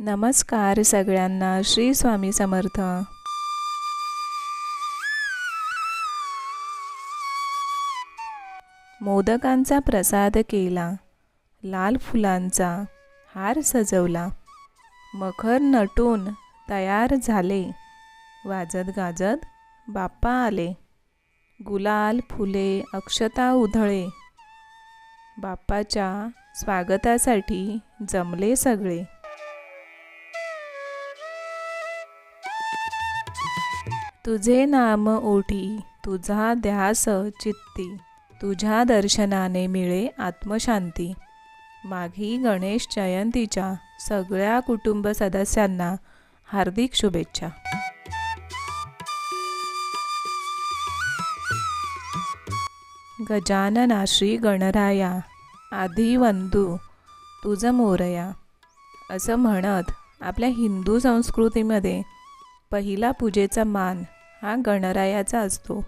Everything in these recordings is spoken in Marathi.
नमस्कार सगळ्यांना श्री स्वामी समर्थ. मोदकांचा प्रसाद केला लाल फुलांचा हार सजवला मखर नटून तयार झाले वाजत गाजत बाप्पा आले गुलाल फुले अक्षता उधळे बाप्पाच्या स्वागतासाठी जमले सगळे. तुझे नाम ओठी तुझा ध्यास चित्ती तुझ्या दर्शनाने मिळे आत्मशांती. माघी गणेश जयंतीच्या सगळ्या कुटुंब सदस्यांना हार्दिक शुभेच्छा. गजानना श्री गणराया आधी वंदू तुझं मोरया. असं म्हणत आपल्या हिंदू संस्कृतीमध्ये पहिला पूजेचा मान हा गणरायाचा असतो.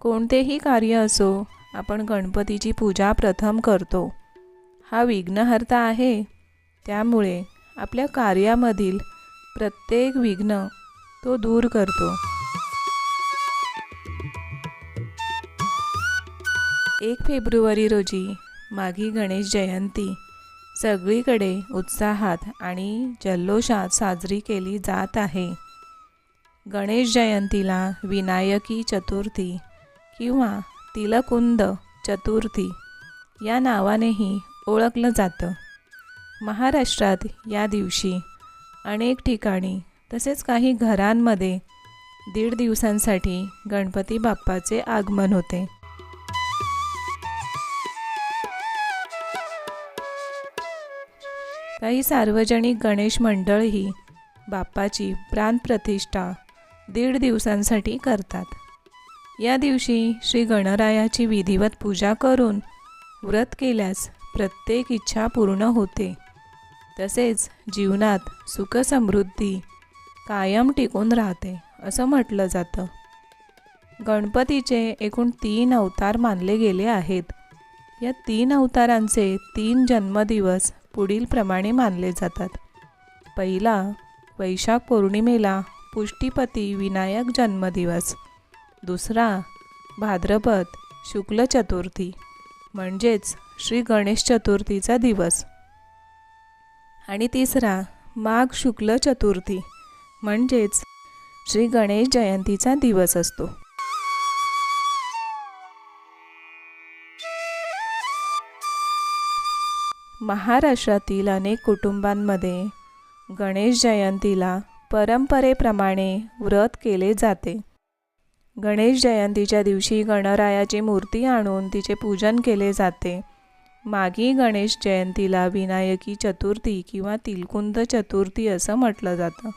कोणतेही कार्य असो आपण गणपतीची पूजा प्रथम करतो. हा विघ्नहर्ता आहे. त्यामुळे आपल्या कार्यामधील प्रत्येक विघ्न तो दूर करतो. एक फेब्रुवारी रोजी माघी गणेश जयंती. सगळीकडे उत्साहात आणि जल्लोषात साजरी केली जात आहे. गणेश जयंतीला विनायकी चतुर्थी किंवा तिलकुंद चतुर्थी या नावानेही ओळखलं जातं. महाराष्ट्रात या दिवशी अनेक ठिकाणी तसेच काही घरांमध्ये दीड दिवसांसाठी गणपती बाप्पाचे आगमन होते. काही सार्वजनिक गणेश मंडळही बाप्पाची प्राणप्रतिष्ठा दीड दिवसांसाठी करतात. या दिवशी श्री गणरायाची विधिवत पूजा करून व्रत केल्यास प्रत्येक इच्छा पूर्ण होते. तसेच जीवनात सुखसमृद्धी कायम टिकून राहते असं म्हटलं जातं. गणपतीचे एकूण तीन अवतार मानले गेले आहेत. या तीन अवतारांचे तीन जन्मदिवस पुढीलप्रमाणे मानले जातात. पहिला वैशाख पौर्णिमेला पुष्टीपती विनायक जन्मदिवस. दुसरा भाद्रपद शुक्ल चतुर्थी म्हणजेच श्री गणेश चतुर्थीचा दिवस. आणि तिसरा माघ शुक्ल चतुर्थी म्हणजेच श्री गणेश जयंतीचा दिवस असतो. महाराष्ट्रातील अनेक कुटुंबांमध्ये गणेश जयंतीला परंपरेप्रमाणे व्रत केले जाते. गणेश जयंतीच्या दिवशी गणरायाची मूर्ती आणून तिचे पूजन केले जाते. मागी गणेश जयंतीला विनायकी चतुर्थी किंवा तिलकुंद चतुर्थी असं म्हटलं जातं.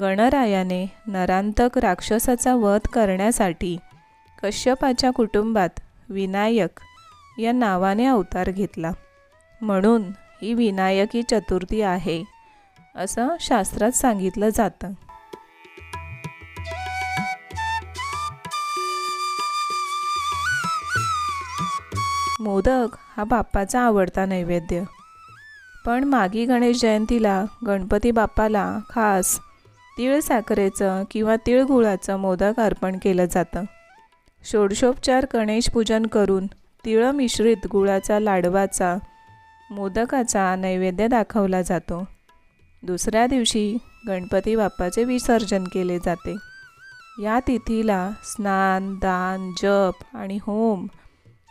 गणरायाने नरांतक राक्षसाचा वध करण्यासाठी कश्यपाच्या कुटुंबात विनायक या नावाने अवतार घेतला. म्हणून ही विनायकी चतुर्थी आहे असं शास्त्रात सांगितलं जातं. मोदक हा बाप्पाचा आवडता नैवेद्य. पण मागी गणेश जयंतीला गणपती बाप्पाला खास तीळ साखरेचं किंवा तिळगुळाचं मोदक अर्पण केलं जातं. षोडशोपचार गणेश पूजन करून तिळ मिश्रित गुळाचा लाडवाचा मोदकाचा नैवेद्य दाखवला जातो. दुसऱ्या दिवशी गणपती बाप्पाचे विसर्जन केले जाते. या तिथीला स्नान दान जप आणि होम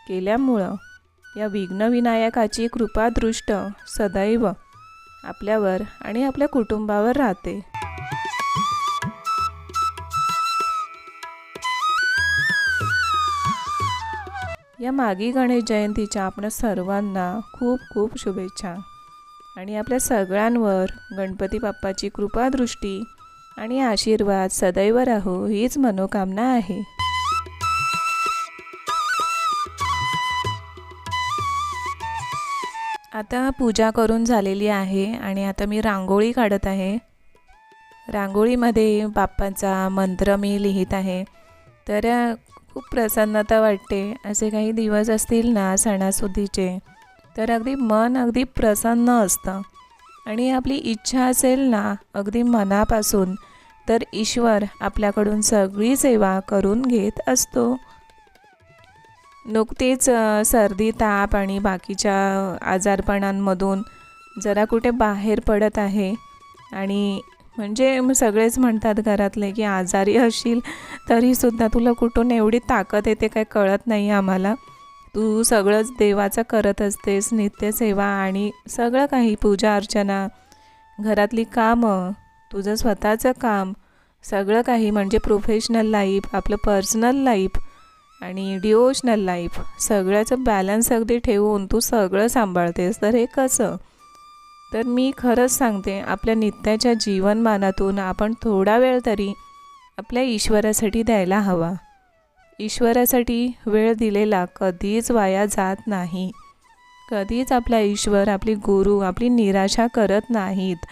केल्यामुळं या विघ्नविनायकाची कृपादृष्ट सदैव आपल्यावर आणि आपल्या कुटुंबावर राहते. या मागी गणेश जयंतीच्या आपण सर्वांना खूप खूप शुभेच्छा. आणि आपल्या सगळ्यांवर गणपती बाप्पाची कृपादृष्टी आणि आशीर्वाद सदैव राहो हीच मनोकामना आहे. आता पूजा करून झालेली आहे आणि आता मी रांगोळी काढत आहे. रांगोळीमध्ये बाप्पाचा मंत्र मी लिहित आहे. तर खूप प्रसन्नता वाटते. असे काही दिवस असतील ना सणासुदीचे तर अगदी मन अगदी प्रसन्न असतं. आणि आपली इच्छा असेल ना अगदी मनापासून तर ईश्वर आपल्याकडून सगळी सेवा करून घेत असतो. नुकतीच सर्दी ताप आणि बाकीच्या आजारपणांमधून जरा कुठे बाहेर पडत आहे. आणि म्हणजे सगळेच म्हणतात घरातले की आजारी असशील तरीसुद्धा तुला कुठून एवढी ताकद येते काय कळत नाही आम्हाला. तू सगळंच देवाचं करत असतेस नित्यसेवा आणि सगळं काही पूजा अर्चना घरातली कामं तुझं स्वतःचं काम सगळं काही म्हणजे प्रोफेशनल लाईफ आपलं पर्सनल लाईफ आणि डिओशनल लाईफ सगळ्याचं बॅलन्स अगदी ठेवून तू सगळं सांभाळतेस. तर हे कसं? तर मी खरंच सांगते आपल्या नित्याच्या जीवनमानातून आपण थोडा वेळ तरी आपल्या ईश्वरासाठी द्यायला हवा. ईश्वरासाठी वेळ दिलेला कधीच वाया जात नाही. कधीच आपला ईश्वर आपली गुरु आपली निराशा करत नाहीत.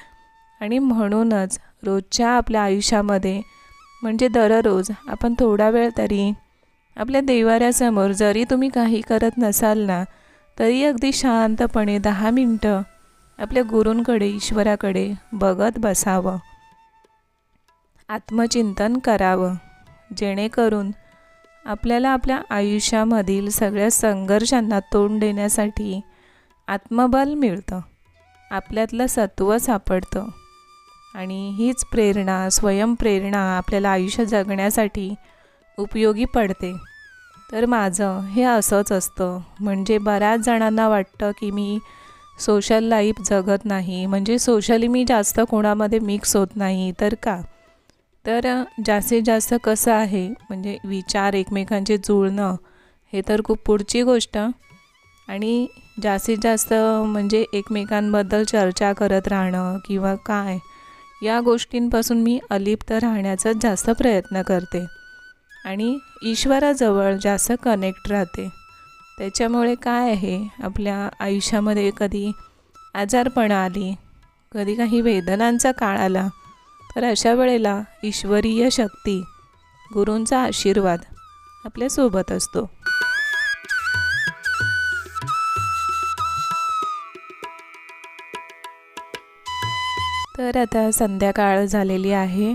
आणि म्हणूनच रोजच्या आपल्या आयुष्यामध्ये म्हणजे दररोज आपण थोडा वेळ तरी आपल्या देवाऱ्यासमोर जरी तुम्ही काही करत नसाल ना तरी अगदी शांतपणे दहा मिनटं आपल्या गुरूंकडे ईश्वराकडे बघत बसावं. आत्मचिंतन करावं. जेणेकरून आपल्याला आपल्या आयुष्यामधील सगळ्या संघर्षांना तोंड देण्यासाठी आत्मबल मिळतं. आपल्यातलं सत्व सापडतं. आणि हीच प्रेरणा स्वयंप्रेरणा आपल्याला आयुष्य जगण्यासाठी उपयोगी पडते. तर माझं हे असंच असतं. म्हणजे बऱ्याच जणांना वाटतं की मी सोशल लाईफ जगत नाही. म्हणजे सोशली मी जास्त कोणामध्ये मिक्स होत नाही. तर का? तर जास्तीत जास्त कसं आहे? म्हणजे विचार एकमेकांचे जुळणं हे तर खूप पुढची गोष्ट. आणि जास्तीत जास्त म्हणजे एकमेकांबद्दल चर्चा करत राहणं किंवा काय या गोष्टींपासून मी अलिप्त राहण्याचाच जास्त प्रयत्न करते. आणि ईश्वराजवळ जास्त कनेक्ट राहते. त्याच्यामुळे काय आहे? आपल्या आयुष्यामध्ये कधी आजारपणा आली कधी काही वेदनांचा काळ आला तर अशा वेळेला ईश्वरीय शक्ती गुरूंचा आशीर्वाद आपल्यासोबत असतो. तर आता संध्याकाळ झालेली आहे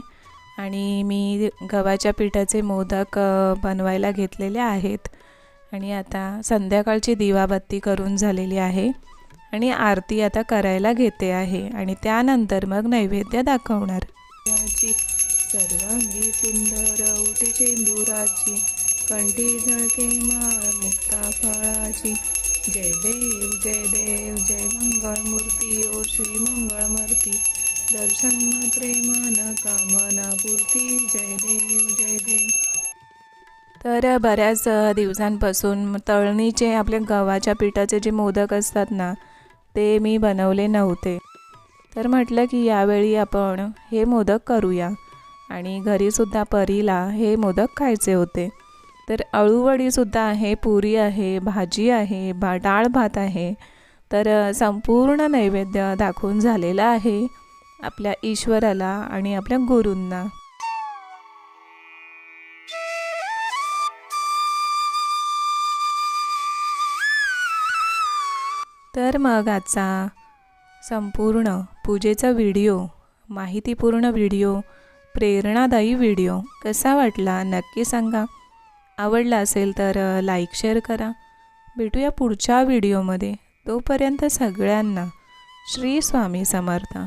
आणि मी गव्हाच्या पिठाचे मोदक बनवायला घेतलेले आहेत आणि आता संध्याकाळची दिवाबत्ती करून झालेली आहे आणि आरती आता करायला घेते आहे आणि त्यानंतर मग नैवेद्य दाखवणार. याची सर्वांगी सुंदर उठे चेंदुराची कंठी झळके माळ मुक्ता फळाची. जय देव जय देव जय मंगळमूर्ती ओ श्री मंगळमूर्ती. दर्शन मात्रे मन कामना पूर्ती. जय देव जय देव. तर बऱ्याच दिवसांपासून तळणीचे आपल्या गव्हाच्या पिठाचे जे मोदक असतात ना ते मी बनवले नव्हते. तर म्हटलं की यावेळी आपण हे मोदक करूया. आणि घरीसुद्धा परीला हे मोदक खायचे होते. तर अळूवडीसुद्धा आहे पुरी आहे भाजी आहे भा डाळ भात आहे. तर संपूर्ण नैवेद्य दाखवून झालेला आहे आपल्या ईश्वराला आणि आपल्या गुरूंना. तर मग आजचा संपूर्ण पूजेचा व्हिडिओ माहितीपूर्ण व्हिडिओ प्रेरणादायी व्हिडिओ कसा वाटला नक्की सांगा. आवडला असेल तर लाईक शेअर करा. भेटूया पुढच्या व्हिडिओमध्ये. तोपर्यंत सगळ्यांना श्री स्वामी समर्थ.